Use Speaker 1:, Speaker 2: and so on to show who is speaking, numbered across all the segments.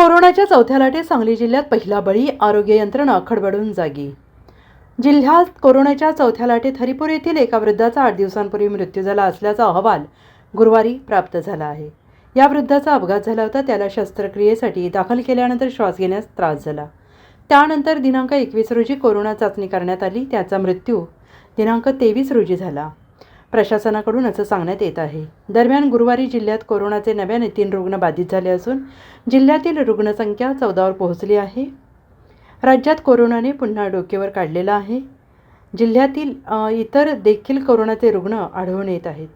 Speaker 1: कोरोनाच्या चौथ्या लाटेत सांगली जिल्ह्यात पहिला बळी आरोग्य यंत्रणा खडबडून जागी. जिल्ह्यात कोरोनाच्या चौथ्या लाटेत हरिपूर येथील एका वृद्धाचा आठ दिवसांपूर्वी मृत्यू झाला असल्याचा अहवाल गुरुवारी प्राप्त झाला आहे. या वृद्धाचा अपघात झाला होता त्याला शस्त्रक्रियेसाठी दाखल केल्यानंतर श्वास घेण्यास त्रास झाला. त्यानंतर दिनांक एकवीस रोजी कोरोना चाचणी करण्यात आली त्याचा मृत्यू दिनांक तेवीस रोजी झाला. प्रशासनाकडून असं सांगण्यात येत आहे. दरम्यान गुरुवारी जिल्ह्यात कोरोनाचे नव्याने तीन रुग्ण बाधित झाले असून जिल्ह्यातील रुग्णसंख्या चौदावर पोहोचली आहे. राज्यात कोरोनाने पुन्हा डोकेवर काढलेला आहे. जिल्ह्यातील इतर देखील कोरोनाचे रुग्ण आढळून येत आहेत.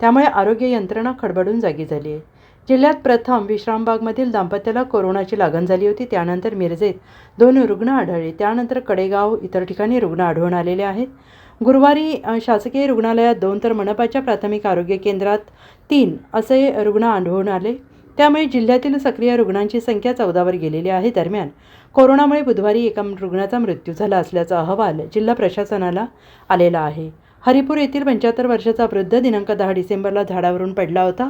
Speaker 1: त्यामुळे आरोग्य यंत्रणा खडबडून जागी झाली आहे. जिल्ह्यात प्रथम विश्रामबागमधील दाम्पत्याला कोरोनाची लागण झाली होती. त्यानंतर मिरजेत दोन रुग्ण आढळले. त्यानंतर कडेगाव इतर ठिकाणी रुग्ण आढळून आलेले आहेत. गुरुवारी शासकीय रुग्णालयात दोन तर मनपाच्या प्राथमिक आरोग्य केंद्रात तीन असे रुग्ण आढळून आले. त्यामुळे जिल्ह्यातील सक्रिय रुग्णांची संख्या चौदावर गेलेली आहे. दरम्यान कोरोनामुळे बुधवारी एका रुग्णाचा मृत्यू झाला असल्याचा अहवाल जिल्हा प्रशासनाला आलेला आहे. हरिपूर येथील पंच्याहत्तर वर्षाचा वृद्ध दिनांक दहा डिसेंबरला झाडावरून पडला होता.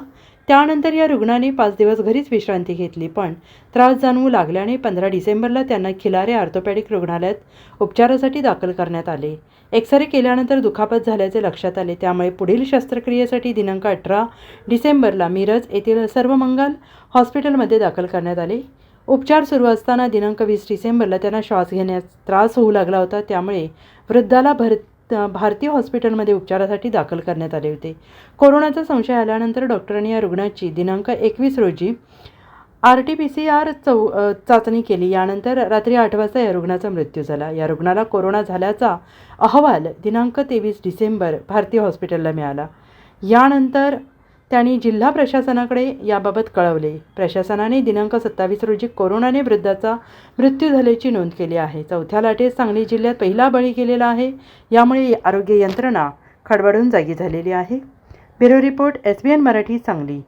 Speaker 1: त्यानंतर या रुग्णाने पाच दिवस घरीच विश्रांती घेतली पण त्रास जाणवू लागल्याने पंधरा डिसेंबरला त्यांना खिलारे ऑर्थोपॅडिक रुग्णालयात उपचारासाठी दाखल करण्यात आले. एक्सरे केल्यानंतर दुखापत झाल्याचे लक्षात आले. त्यामुळे पुढील शस्त्रक्रियेसाठी दिनांक अठरा डिसेंबरला मिरज येथील सर्वमंगल हॉस्पिटलमध्ये दाखल करण्यात आले. उपचार सुरू असताना दिनांक वीस डिसेंबरला त्यांना श्वास घेण्यास त्रास होऊ लागला होता. त्यामुळे वृद्धाला भर भारतीय हॉस्पिटलमध्ये उपचारासाठी दाखल करण्यात आले होते. कोरोनाचा संशय आल्यानंतर डॉक्टरांनी या रुग्णाची दिनांक एकवीस रोजी R T P C R चौ चाचणी केली. यानंतर रात्री आठ वाजता या रुग्णाचा मृत्यू झाला. या रुग्णाला कोरोना झाल्याचा अहवाल दिनांक तेवीस डिसेंबर भारतीय हॉस्पिटलला मिळाला. यानंतर त्यांनी जिल्हा प्रशासनाकडे याबाबत कळवले. प्रशासनाने दिनांक सत्तावीस रोजी कोरोनाने वृद्धाचा मृत्यू झाल्याची नोंद केली आहे. चौथ्या लाटेत सांगली जिल्ह्यात पहिला बळी गेलेला आहे. यामुळे आरोग्य यंत्रणा खडबडून जागी झालेली आहे. Bureau report S B N Marathi Sangli.